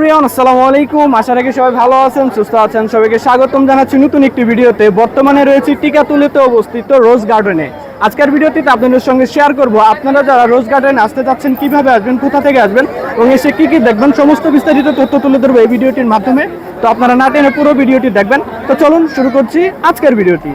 Everyone, আসসালামু আলাইকুম। আশা রাখি সবাই ভালো আছেন, সুস্থ আছেন। সবাইকে স্বাগতম জানাচ্ছি নতুন একটি ভিডিওতে। বর্তমানে রয়েছে টিকা টিকাতুলিতে অবস্থিত রোজ গার্ডেনে। আজকের ভিডিওটিতে আপনাদের সঙ্গে শেয়ার করব। আপনারা যারা রোজ গার্ডেনে আসতে চাচ্ছেন কীভাবে আসবেন, কোথা থেকে আসবেন, এবং এসে কি কি দেখবেন, সমস্ত বিস্তারিত তথ্য তুলে ধরবো এই ভিডিওটির মাধ্যমে। তো আপনারা না টেনে পুরো ভিডিওটি দেখবেন। তো চলুন শুরু করছি আজকের ভিডিওটি।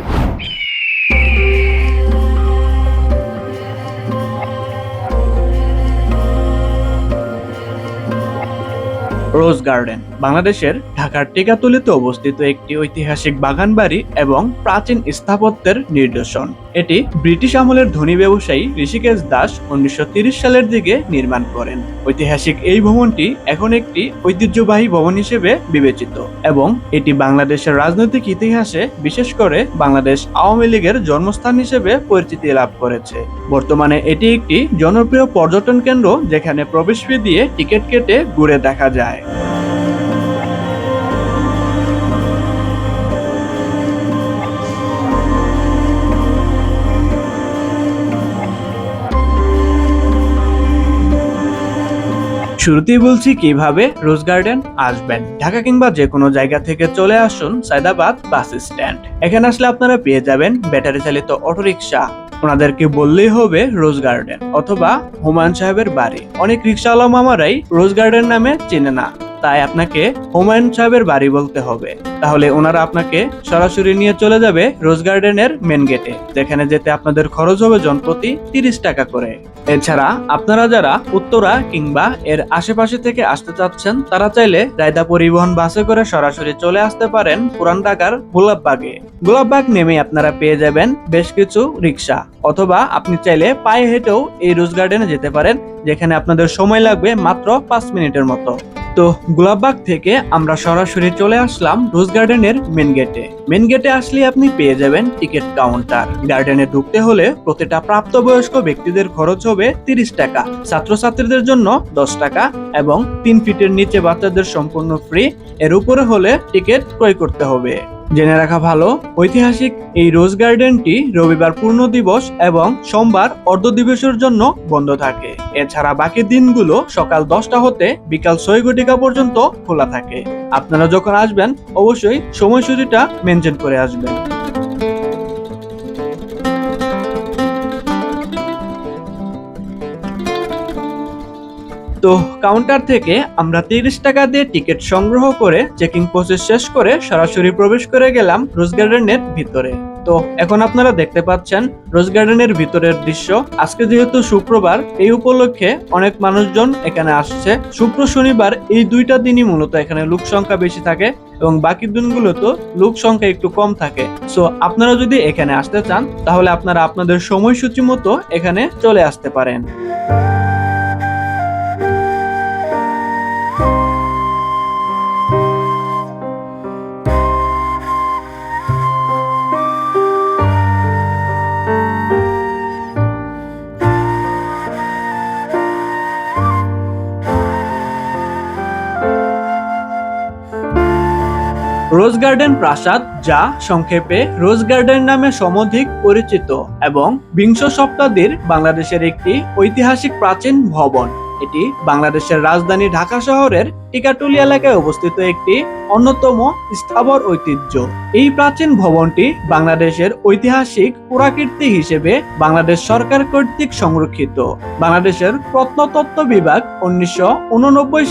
রোজ গার্ডেন বাংলাদেশের ঢাকার টিকাতুলিতে অবস্থিত একটি ঐতিহাসিক বাগান বাড়ি এবং প্রাচীন স্থাপত্যের নিদর্শন। এটি ব্রিটিশ আমলের ধনী ব্যবসায়ী ঋষিকেশ দাস উনিশশো সালের দিকে নির্মাণ করেন। ঐতিহাসিক এই ভবনটি এখন একটি ঐতিহ্যবাহী ভবন হিসেবে বিবেচিত এবং এটি বাংলাদেশের রাজনৈতিক ইতিহাসে, বিশেষ করে বাংলাদেশ আওয়ামী লীগের জন্মস্থান হিসেবে পরিচিতি লাভ করেছে। বর্তমানে এটি একটি জনপ্রিয় পর্যটন কেন্দ্র যেখানে প্রবেশ দিয়ে টিকিট কেটে ঘুরে দেখা যায়। শুরুতেই বলছি কীভাবে রোজ গার্ডেন আসবেন। ঢাকা কিংবা যে কোনো জায়গা থেকে চলে আসুন সায়দাবাদ বাস স্ট্যান্ড। এখানে আসলে আপনারা পেয়ে যাবেন ব্যাটারি চালিত অটোরিকশা। ওনাদেরকে বললেই হবে রোজ গার্ডেন অথবা হুমায়ুন সাহেবের বাড়ি। অনেক রিক্সাওয়ালা মামারাই রোজ গার্ডেন নামে চেনে না। তাই আপনাকে হুমায়ুন সাহেবের বাড়ি বলতে হবে। তাহলে ওনারা আপনাকে সরাসরি নিয়ে চলে যাবে রোজ গার্ডেনের মেন গেটে যেখানে যেতে আপনাদের খরচ হবে জনপ্রতি তিরিশ টাকা করে। এছাড়া আপনারা যারা উত্তরা কিংবা এর আশেপাশে থেকে আসতে চাচ্ছেন, তারা চাইলে রায়দা পরিবহন বাসে করে সরাসরি চলে আসতে পারেন পুরান ঢাকার গোলাপবাগে। গোলাপবাগ নেমে আপনারা পেয়ে যাবেন বেশ কিছু রিক্সা অথবা আপনি চাইলে পায়ে হেঁটেও এই রোজ গার্ডেনে যেতে পারেন, যেখানে আপনাদের সময় লাগবে মাত্র পাঁচ মিনিটের মতো। তো গোলাপবাগ থেকে আমরা সরাসরি চলে আসলাম রোজ গার্ডেনের মেন গেটে মেন গেটে আসলে আপনি পেয়ে যাবেন টিকিট কাউন্টার গার্ডেনে ঢুকতে হলে প্রতিটা প্রাপ্তবয়স্ক ব্যক্তিদের খরচ হবে তিরিশ টাকা। ছাত্রছাত্রীদের জন্য দশ টাকা এবং তিন ফিটের নিচে বাচ্চাদের সম্পূর্ণ ফ্রি এর উপরে হলে টিকিট ক্রয় করতে হবে। জেনে রাখা ভালো, ঐতিহাসিক এই রোজ গার্ডেনটি রবিবার পূর্ণ দিবস এবং সোমবার অর্ধ দিবসের জন্য বন্ধ থাকে। এছাড়া বাকি দিনগুলো সকাল দশটা হতে বিকাল ছয় ঘটিকা পর্যন্ত খোলা থাকে। আপনারা যখন আসবেন, অবশ্যই সময়সূচিটা মেনটেন করে আসবেন। তো কাউন্টার থেকে আমরা তিরিশ টাকা দিয়ে টিকিট সংগ্রহ করে চেকিং প্রসেস শেষ করে সরাসরি প্রবেশ করে গেলাম রোজ গার্ডেনের ভিতরে। তো এখন আপনারা দেখতে পাচ্ছেন রোজ গার্ডেনের ভিতরের দৃশ্য। আজকে যেহেতু শুক্রবার, এই উপলক্ষে অনেক মানুষজন এখানে আসছে। শুক্র শনিবার এই দুইটা দিনই মূলত এখানে লোক সংখ্যা বেশি থাকে এবং বাকি দিনগুলো তো লোক সংখ্যা একটু কম থাকে। সো আপনারা যদি এখানে আসতে চান, তাহলে আপনারা আপনাদের সময়সূচি মতো এখানে চলে আসতে পারেন। রোজ গার্ডেন প্রাসাদ, যা সংক্ষেপে রোজ গার্ডেন নামে সমধিক পরিচিত এবং বিংশ শতাব্দীর বাংলাদেশের একটি ঐতিহাসিক প্রাচীন ভবন। এটি বাংলাদেশের রাজধানী ঢাকা শহরের টিকাটুলি এলাকায় অবস্থিত একটি অন্যতম স্থাবর ঐতিহ্য। এই প্রাচীন ভবনটি বাংলাদেশের ঐতিহাসিক পুরাকীর্তি হিসেবে বাংলাদেশ সরকার কর্তৃক সংরক্ষিত। বাংলাদেশের প্রত্নতত্ত্ব বিভাগ উনিশশো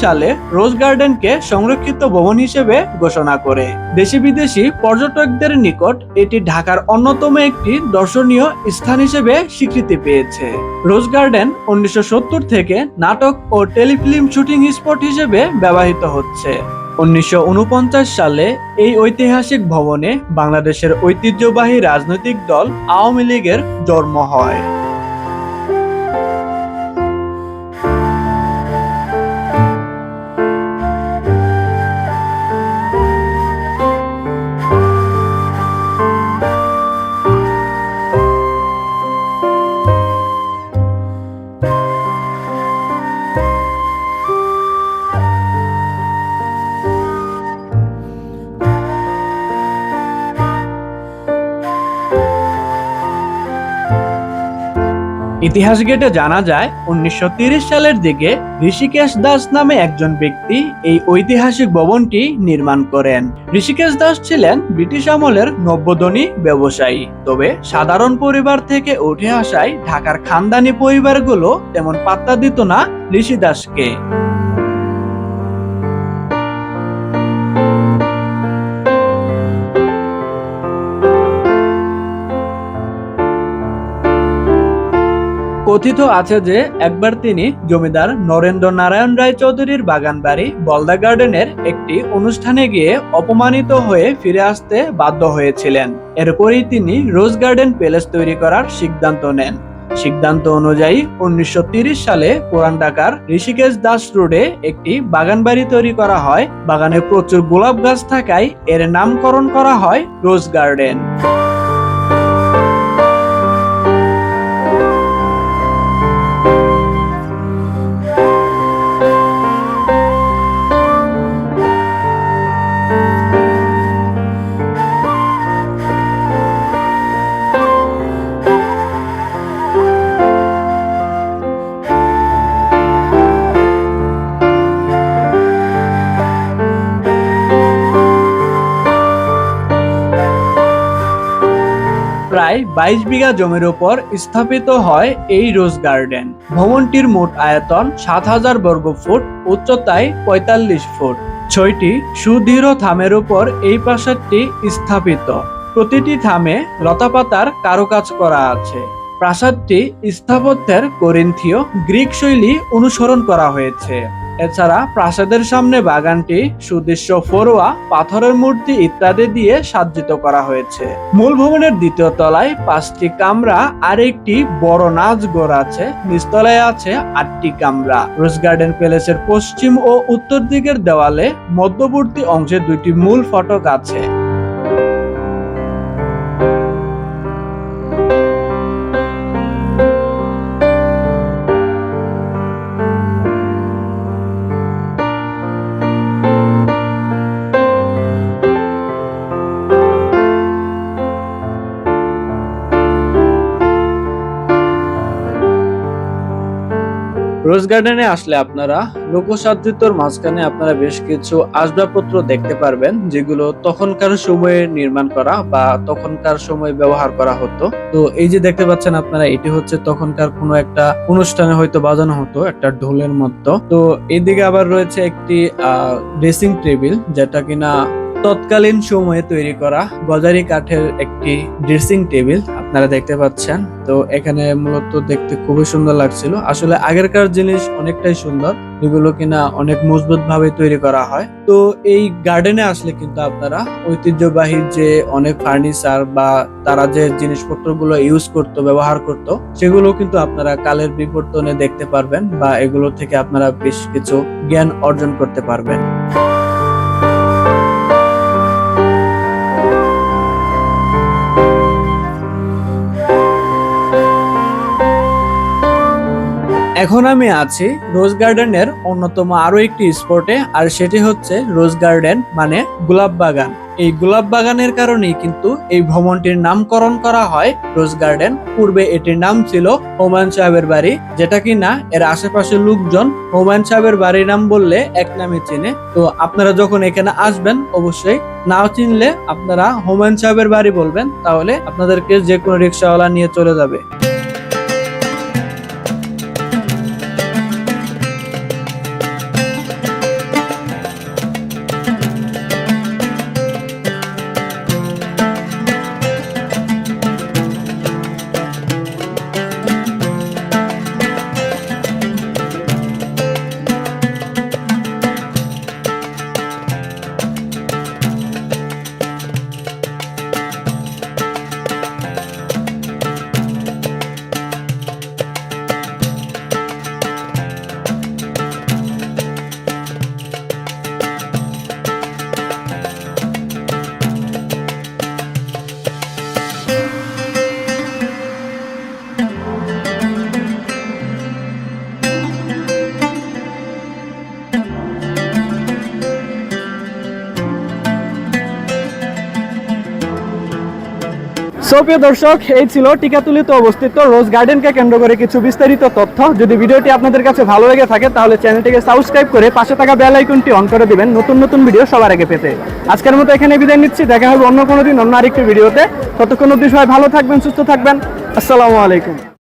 সালে রোজ গার্ডেনকে সংরক্ষিত ভবন হিসেবে ঘোষণা করে। দেশি বিদেশি পর্যটকদের নিকট এটি ঢাকার অন্যতম একটি দর্শনীয় স্থান হিসেবে স্বীকৃতি পেয়েছে। রোজ গার্ডেন উনিশশো সত্তর থেকে নাটক ও টেলিফিল্ম শুটিং স্পট হিসেবে ব্যবহৃত হচ্ছে। উনিশশো ঊনপঞ্চাশ সালে এই ঐতিহাসিক ভবনে বাংলাদেশের ঐতিহ্যবাহী রাজনৈতিক দল আওয়ামী লীগের জন্ম হয়। ইতিহাস গেটে জানা যায়, উনিশশো সালের দিকে ঋষিকেশ দাস নামে একজন ব্যক্তি এই ঐতিহাসিক ভবনটি নির্মাণ করেন। ঋষিকেশ দাস ছিলেন ব্রিটিশ আমলের নব্যধনী ব্যবসায়ী। তবে সাধারণ পরিবার থেকে উঠে আসায় ঢাকার খানদানি পরিবারগুলো তেমন পাত্তা দিত না ঋষি দাসকে। কথিত আছে যে একবার তিনি জমিদার নরেন্দ্র নারায়ণ রায় চৌধুরীর বাগান বাড়ি বলদা গার্ডেনের একটি অনুষ্ঠানে গিয়ে অপমানিত হয়ে ফিরে আসতে বাধ্য হয়েছিলেন। এরপরই তিনি রোজ গার্ডেন প্যালেস তৈরি করার সিদ্ধান্ত নেন। সিদ্ধান্ত অনুযায়ী উনিশশো সালে পুরান ঢাকার ঋষিকেশ দাস রোডে একটি বাগান বাড়ি তৈরি করা হয়। বাগানে প্রচুর গোলাপ গাছ থাকায় এর নামকরণ করা হয় রোজ গার্ডেন। প্রায় বাইশ বিঘা জমির উপর স্থাপিত হয় এই রোজ গার্ডেন। ভবনটির মোট আয়তন সাত হাজার বর্গ ফুট, উচ্চতায় পঁয়তাল্লিশ ফুট। ছয়টি সুদৃঢ় থামের উপর এই প্রাসাদটি স্থাপিত। প্রতিটি থামে লতাপাতার কারুকাজ করা আছে। প্রাসাদটি স্থাপত্যের করিন্থীয় গ্রিক শৈলী অনুসরণ করা হয়েছে। এছাড়া প্রাসাদের সামনে বাগানটি, সুদৃশ্য ফরোয়া, পাথরের মূর্তি ইত্যাদি দিয়ে সাজ্জিত করা হয়েছে। মূল ভবনের দ্বিতীয় তলায় পাঁচটি কামরা আর একটি বড় নাচঘর আছে। নিচতলায় আছে আটটি কামরা। রোজ গার্ডেন প্যালেসের পশ্চিম ও উত্তর দিকের দেওয়ালে মধ্যবর্তী অংশে দুইটি মূল ফটক আছে। রোজ গার্ডেনে আসলে আপনারা লোকসাদৃত্যর মাঝখানে আপনারা বেশ কিছু আসবাবপত্র দেখতে পারবেন, যেগুলো তখনকার সময়ে নির্মাণ করা বা তখনকার সময় ব্যবহার করা হতো। তো এই যে দেখতে পাচ্ছেন আপনারা, এটি হচ্ছে তখনকার কোনো একটা অনুষ্ঠানে হয়তো বাজানো হতো, একটা ঢোলের মতো। তো এইদিকে আবার রয়েছে একটি, আহ ড্রেসিং টেবিল যেটা কিনা তৎকালীন সময়ে তৈরি করা গজারি কাঠের একটি ড্রেসিং টেবিল আপনারা দেখতে পাচ্ছেন। তো এখানে মূলত দেখতে খুবই সুন্দর লাগছিল। আসলে আগেরকার জিনিস অনেকটাই সুন্দর, যেগুলো কিনা অনেক মজবুত ভাবে তৈরি করা হয়। তো এই গার্ডেনে আসলে কিন্তু আপনারা ঐতিহ্যবাহী যে অনেক ফার্নিচার বা তারা যে জিনিসপত্রগুলো ইউজ করতো, ব্যবহার করতো, সেগুলো কিন্তু আপনারা কালের বিবর্তনে দেখতে পারবেন বা এগুলো থেকে আপনারা বেশ কিছু জ্ঞান অর্জন করতে পারবেন। এখন আমি আছি রোজ গার্ডেনের অন্যতম আরও একটি স্পটে আর সেটি হচ্ছে রোজ গার্ডেন মানে গোলাপ বাগান। এই গোলাপ বাগানের কারণেই কিন্তু এই ভ্রমণটির নামকরণ করা হয় রোজ গার্ডেন পূর্বে এটির নাম ছিল হুমায়ুন সাহেবের বাড়ি যেটা কিনা এর আশেপাশের লোকজন হুমায়ুন সাহেবের বাড়ির নাম বললে এক নামে চিনে। তো আপনারা যখন এখানে আসবেন, অবশ্যই নাও চিনলে আপনারা হুমায়ুন সাহেবের বাড়ি বলবেন, তাহলে আপনাদেরকে যে কোনো রিক্সাওয়ালা নিয়ে চলে যাবে। সো প্রিয় দর্শক, এই ছিল টিকাতুলিতে অবস্থিত রোজ গার্ডেনকে কেন্দ্র করে কিছু বিস্তারিত তথ্য। যদি ভিডিওটি আপনাদের কাছে ভালো লেগে থাকে, তাহলে চ্যানেলটিকে সাবস্ক্রাইব করে পাশে থাকা বেল আইকনটি অন করে দিবেন নতুন নতুন ভিডিও সবার আগে পেতে। আজকের মতো এখানে বিদায় নিচ্ছি, দেখা হবে অন্য কোনো দিন, অন্য আরেকটি ভিডিওতে। ততক্ষণ অবধি সবাই ভালো থাকবেন, সুস্থ থাকবেন। আসসালামু আলাইকুম।